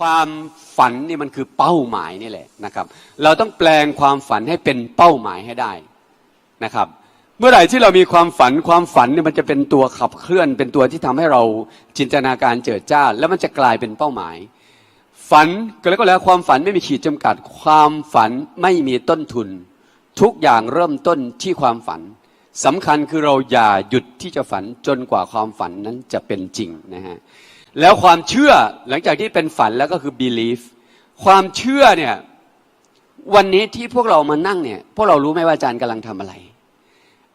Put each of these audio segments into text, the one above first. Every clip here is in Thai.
ความฝันนี่มันคือเป้าหมายนี่แหละนะครับ เราต้องแปลงความฝันให้เป็นเป้าหมายให้ได้นะครับ เมื่อไหร่ที่เรามีความฝันความฝันเนี่ยมันจะเป็นตัวขับเคลื่อน เป็นตัวที่ทำให้เราจินตนาการเจิดจ้า แล้วมันจะกลายเป็นเป้าหมาย ฝันก็แล้วก็แล้วความฝันไม่มีขีดจำกัด ความฝันไม่มีต้นทุน ทุกอย่างเริ่มต้นที่ความฝันสำคัญคือเราอย่าหยุดที่จะฝันจนกว่าความฝันนั้นจะเป็นจริงนะฮะ แล้วความเชื่อหลังจากที่เป็นฝันแล้วก็คือ belief ความเชื่อเนี่ยวันนี้ที่พวกเรามานั่งเนี่ย พวกเรารู้ไหมว่าอาจารย์กำลังทำอะไร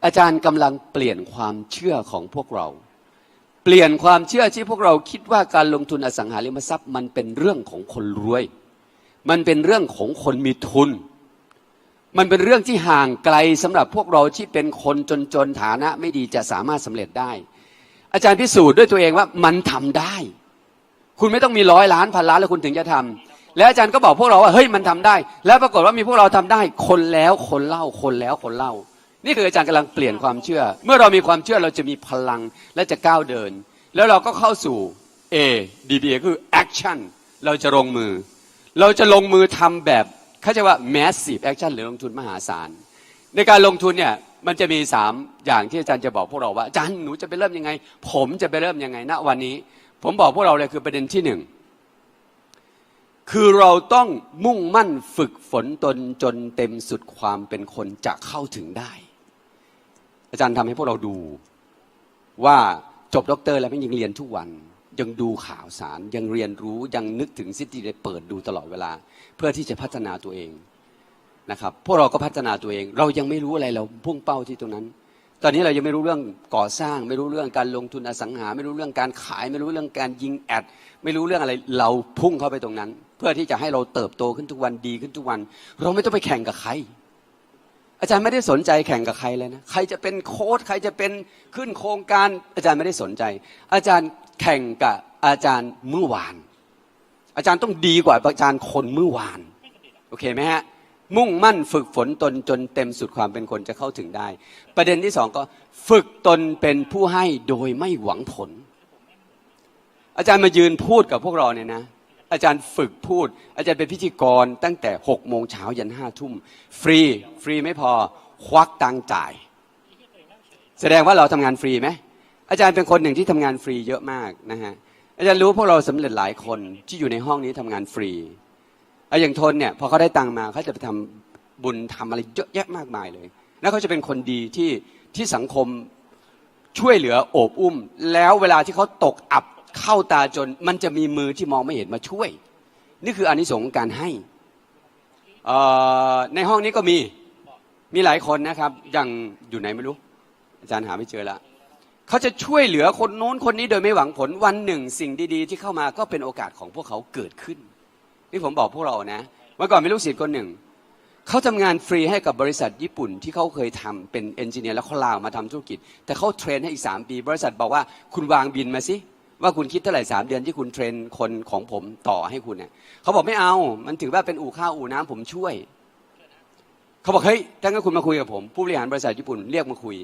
อาจารย์กำลังเปลี่ยนความเชื่อของพวกเรา เปลี่ยนความเชื่อที่พวกเราคิดว่าการลงทุนอสังหาริมทรัพย์ มันเป็นเรื่องของคนรวย มันเป็นเรื่องของคนมีทุน มันเป็นเรื่องที่ห่างไกลสำหรับพวกเราที่เป็นคนจนๆฐานะไม่ดีจะสามารถสำเร็จได้ อาจารย์พิสูจน์ด้วยตัวเองว่ามันทำได้ คุณไม่ต้องมีร้อยล้านพันล้านแล้วคุณถึงจะทำแล้วอาจารย์ก็บอกพวกเราว่าเฮ้ยมันทำได้ แล้วปรากฏว่ามีพวกเราทำได้ คนแล้วคนเล่าคนแล้วคนเล่า นี่คืออาจารย์กำลังเปลี่ยนความเชื่อ เมื่อเรามีความเชื่อเราจะมีพลังและจะก้าวเดิน แล้วเราก็เข้าสู่ A DBA คือ action เราจะลงมือ เราจะลงมือทำแบบเขาจะว่า massive action หรือลงทุนมหาศาลในการลงทุนเนี่ย มันจะมีสามอย่างที่อาจารย์จะบอกพวกเราว่าอาจารย์หนูจะไปเริ่มยังไง ผมจะไปเริ่มยังไงณวันนี้ ผมบอกพวกเราเลยคือประเด็นที่หนึ่งคือเราต้องมุ่งมั่นฝึกฝนตนจนเต็มสุดความเป็นคนจะเข้าถึงได้ อาจารย์ทำให้พวกเราดูว่าจบด็อกเตอร์แล้วไม่ยังเรียนทุกวัน ยังดูข่าวสารยังเรียนรู้ยังนึกถึงซิตี้ได้เปิดดูตลอดเวลา เพื่อที่จะพัฒนาตัวเอง นะครับพวกเราก็พัฒนาตัวเอง เรายังไม่รู้อะไรเราพุ่งเป้าที่ตรงนั้น ตอนนี้เรายังไม่รู้เรื่องก่อสร้าง ไม่รู้เรื่องการลงทุนอสังหา ไม่รู้เรื่องการขาย ไม่รู้เรื่องการยิงแอด ไม่รู้เรื่องอะไรเราพุ่งเข้าไปตรงนั้น เพื่อที่จะให้เราเติบโตขึ้นทุกวันดีขึ้นทุกวัน เราไม่ต้องไปแข่งกับใคร อาจารย์ไม่ได้สนใจแข่งกับใครเลยนะใครจะเป็นโค้ชใครจะเป็นขึ้นโครงการ อาจารย์ไม่ได้สนใจ อาจารย์แข่งกับอาจารย์เมื่อวาน อาจารย์ต้องดีกว่าอาจารย์คนเมื่อวานโอเคไหมฮะ มุ่งมั่นฝึกฝนตนจนเต็มสุดความเป็นคนจะเข้าถึงได้ ประเด็นที่สองก็ฝึกตนเป็นผู้ให้โดยไม่หวังผล อาจารย์มายืนพูดกับพวกเราเนี่ยนะ อาจารย์ฝึกพูด อาจารย์เป็นพิธีกรตั้งแต่หกโมงเช้ายันห้าทุ่ม ฟรี ฟรีไม่พอ ควักตังจ่าย แสดงว่าเราทำงานฟรีไหมอาจารย์เป็นคนหนึ่งที่ทำงานฟรีเยอะมากนะฮะอาจารย์รู้พวกเราสำเร็จหลายคนที่อยู่ในห้องนี้ทำงานฟรี เอาอย่างทนเนี่ยพอเขาได้ตังค์มาเขาจะไปทำบุญทำอะไรเยอะแยะมากมายเลย แล้วเขาจะเป็นคนดีที่ที่สังคมช่วยเหลือโอบอุ้ม แล้วเวลาที่เขาตกอับเข้าตาจน มันจะมีมือที่มองไม่เห็นมาช่วย นี่คืออานิสงส์การให้ในห้องนี้ก็มีมีหลายคนนะครับอย่างอยู่ไหนไม่รู้ อาจารย์หาไม่เจอละเขาจะช่วยเหลือคนโน้นคนนี้โดยไม่หวังผลวันหนึ่ง สิ่งดี ๆ ที่เข้ามาก็เป็นโอกาสของพวกเขาเกิดขึ้น นี่ผมบอกพวกเรานะเมื่อก่อนมีลูกศิษย์คนหนึ่งเขาทำงานฟรีให้กับบริษัทญี่ปุ่นที่เขาเคยทำเป็นเอนจิเนียร์แล้วเขาลาออกมาทำธุรกิจ แต่เขาเทรนให้อีกสามปี บริษัทบอกว่าคุณวางบินมาสิว่าคุณคิดเท่าไหร่สามเดือนที่คุณเทรนคนของผมต่อให้คุณเนี่ยเขาบอกไม่เอา มันถือว่าเป็นอู่ข้าวอู่น้ำผมช่วย เขาบอกเฮ้ยถ้างั้นคุณมาคุยกับผม ผู้บริหารบริษัทญี่ปุ่นเรียกมาคุย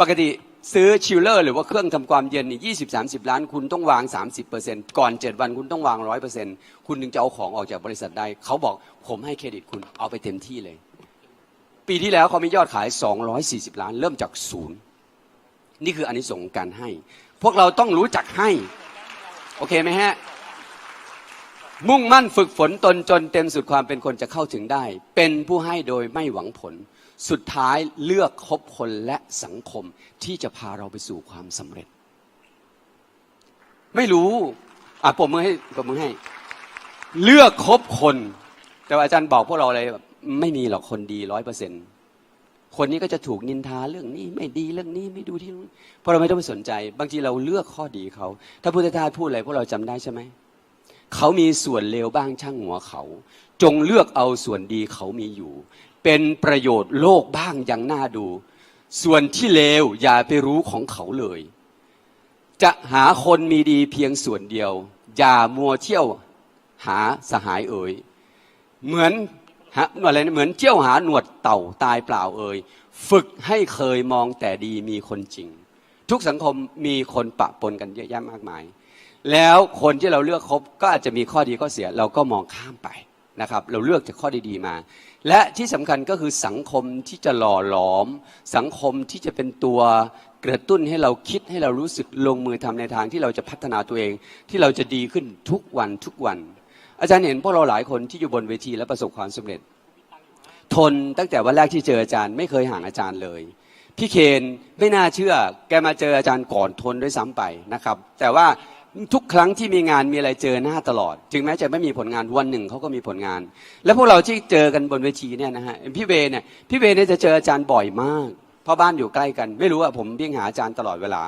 ปกติ ซื้อชิลเลอร์หรือว่าเครื่องทำความเย็นนี่ยี่สิบสามสิบล้านคุณต้องวางสามสิบเปอร์เซ็นก่อนเจ็ดวันคุณต้องวางร้อยเปอร์เซ็นคุณถึงจะเอาของออกจากบริษัทได้ เขาบอกผมให้เครดิตคุณเอาไปเต็มที่เลย ปีที่แล้วเขามียอดขายสองร้อยสี่สิบล้าน เริ่มจากศูนย์นี่คืออานิสงส์ของการให้ พวกเราต้องรู้จักให้โอเคไหมฮะมุ่งมั่นฝึกฝนตนจนเต็มสุดความเป็นคนจะเข้าถึงได้ เป็นผู้ให้โดยไม่หวังผล สุดท้ายเลือกคบคนและสังคมที่จะพาเราไปสู่ความสำเร็จ ไม่รู้ อะปมมือให้ปมมือให้ เลือกคบคน แต่ว่าอาจารย์บอกพวกเราอะไรแบบไม่มีหรอกคนดีร้อยเปอร์เซ็นตคนนี้ก็จะถูกนินทาเรื่องนี้ไม่ดีเรื่องนี้ไม่ดูที่นู้นเพราะเราไม่ต้องไปสนใจ บางทีเราเลือกข้อดีเขา ถ้าพุทธทาสพูดอะไรพวกเราจำได้ใช่ไหมเขามีส่วนเลวบ้างช่างหัวเขา จงเลือกเอาส่วนดีเขามีอยู่ เป็นประโยชน์โลกบ้างอย่างน่าดู ส่วนที่เลวอย่าไปรู้ของเขาเลย จะหาคนมีดีเพียงส่วนเดียว อย่ามัวเที่ยวหาสหายเอ่ยเหมือนหาอะไรนะเหมือนเที่ยวหาหนวดเต่าตายเปล่าเอ่ยฝึกให้เคยมองแต่ดีมีคนจริง ทุกสังคมมีคนปะปนกันเยอะแยะมากมาย แล้วคนที่เราเลือกคบก็อาจจะมีข้อดีข้อเสียเราก็มองข้ามไป นะครับเราเลือกจากข้อดีๆมา และที่สำคัญก็คือสังคมที่จะหล่อหลอม สังคมที่จะเป็นตัวกระตุ้นให้เราคิดให้เรารู้สึกลงมือทำในทางที่เราจะพัฒนาตัวเอง ที่เราจะดีขึ้นทุกวันทุกวัน อาจารย์เห็นพวกเราหลายคนที่อยู่บนเวทีและประสบความสำเร็จ ทนตั้งแต่วันแรกที่เจออาจารย์ไม่เคยห่างอาจารย์เลยพี่เคนไม่น่าเชื่อ แกมาเจออาจารย์ก่อนทนด้วยซ้ำไปนะครับ แต่ว่า ทุกครั้งที่มีงานมีอะไรเจอหน้าตลอด ถึงแม้จะไม่มีผลงานวันหนึ่งเขาก็มีผลงาน แล้วพวกเราที่เจอกันบนเวทีเนี่ยนะฮะพี่เวเนี่ยพี่เวเนี่ยจะเจออาจารย์บ่อยมาก เพราะบ้านอยู่ใกล้กัน ไม่รู้ว่าผมเบี่ยงหาอาจารย์ตลอดเวลา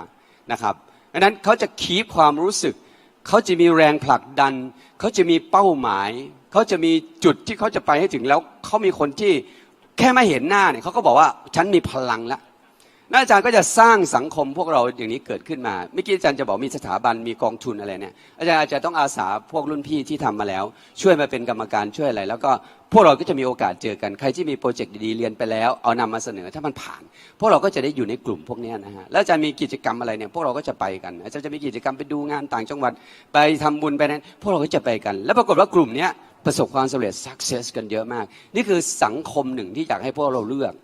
นะครับดังนั้นเขาจะคีบความรู้สึกเขาจะมีแรงผลักดันเขาจะมีเป้าหมายเขาจะมีจุดที่เขาจะไปให้ถึงแล้วเขามีคนที่แค่ไม่เห็นหน้าเนี่ยเขาก็บอกว่าฉันมีพลังแล้ว นั่นอาจารย์ก็จะสร้างสังคมพวกเราอย่างนี้เกิดขึ้นมาเมื่อกี้อาจารย์จะบอกมีสถาบันมีกองทุนอะไรเนี่ยอาจารย์อาจจะต้องอาสาพวกรุ่นพี่ที่ทำมาแล้ว ช่วยมาเป็นกรรมการช่วยอะไร แล้วก็พวกเราก็จะมีโอกาสเจอกันใครที่มีโปรเจกต์ดีๆเรียนไปแล้ว เอานำมาเสนอถ้ามันผ่าน พวกเราก็จะได้อยู่ในกลุ่มพวกนี้นะฮะแล้วอาจารย์มีกิจกรรมอะไรเนี่ยพวกเราก็จะไปกัน อาจารย์จะมีกิจกรรมไปดูงานต่างจังหวัดไปทำบุญไปนั้น พวกเราก็จะไปกัน แล้วปรากฏว่ากลุ่มนี้ประสบความสำเร็จ success กันเยอะมาก นี่คือสังคมหนึ่งที่อยากให้พวกเราเลือก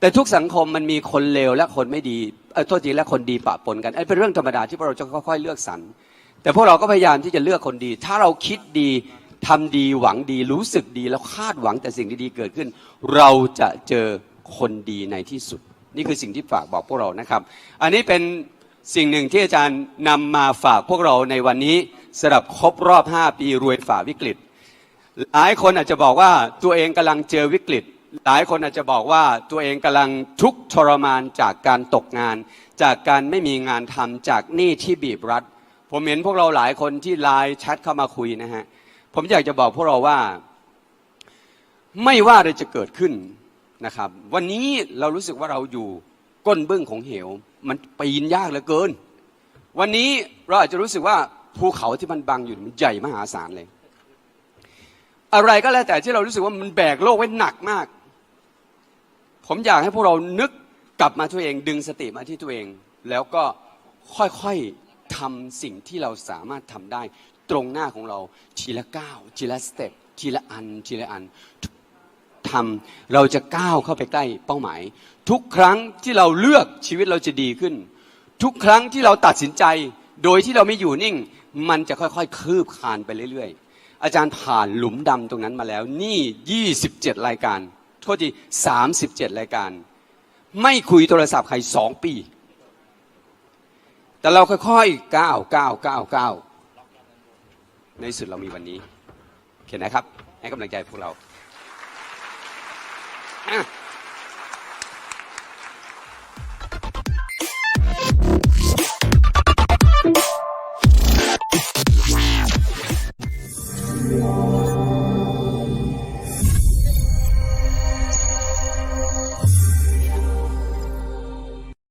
แต่ทุกสังคมมันมีคนเลวและคนไม่ดีเออโทษทีและคนดีปะปนกันไอ้เป็นเรื่องธรรมดาที่พวกเราจะค่อยๆเลือกสรรแต่พวกเราก็พยายามที่จะเลือกคนดี ถ้าเราคิดดีทำดีหวังดีรู้สึกดีแล้วคาดหวังแต่สิ่งดีๆเกิดขึ้น เราจะเจอคนดีในที่สุด นี่คือสิ่งที่ฝากบอกพวกเรานะครับ อันนี้เป็นสิ่งหนึ่งที่อาจารย์นำมาฝากพวกเราในวันนี้สำหรับครบรอบ 5 ปีรวยฝ่าวิกฤต หลายคนอาจจะบอกว่าตัวเองกำลังเจอวิกฤต หลายคนอาจจะบอกว่าตัวเองกำลังทุกข์ทรมานจากการตกงาน จากการไม่มีงานทำจากหนี้ที่บีบรัด ผมเห็นพวกเราหลายคนที่ไลน์แชทเข้ามาคุยนะฮะ ผมอยากจะบอกพวกเราว่า ไม่ว่าอะไรจะเกิดขึ้นนะครับ วันนี้เรารู้สึกว่าเราอยู่ก้นบึ้งของเหว มันปีนยากเหลือเกิน วันนี้เราอาจจะรู้สึกว่าภูเขาที่มันบังอยู่มันใหญ่มหาศาลเลย อะไรก็แล้วแต่ที่เรารู้สึกว่ามันแบกโลกไว้หนักมาก ผมอยากให้พวกเรานึกกลับมาตัวเองดึงสติมาที่ตัวเอง แล้วก็ค่อยๆทำสิ่งที่เราสามารถทำได้ ตรงหน้าของเราทีละก้าวทีละสเต็ปทีละอันทีละอันทำเราจะก้าวเข้าไปใกล้เป้าหมาย ทุกครั้งที่เราเลือกชีวิตเราจะดีขึ้น ทุกครั้งที่เราตัดสินใจ โดยที่เราไม่อยู่นิ่ง มันจะค่อยๆคืบคานไปเรื่อยๆ อาจารย์ผ่านหลุมดำตรงนั้นมาแล้ว นี่ 27 รายการ โทษทีสามสิบเจ็ดรายการ ไม่คุยโทรศัพท์ใครสองปี แต่เราค่อยๆก้าวก้าวก้าวก้าวในที่สุดเรามีวันนี้ เขียนะครับ ให้กำลังใจพวกเราอะ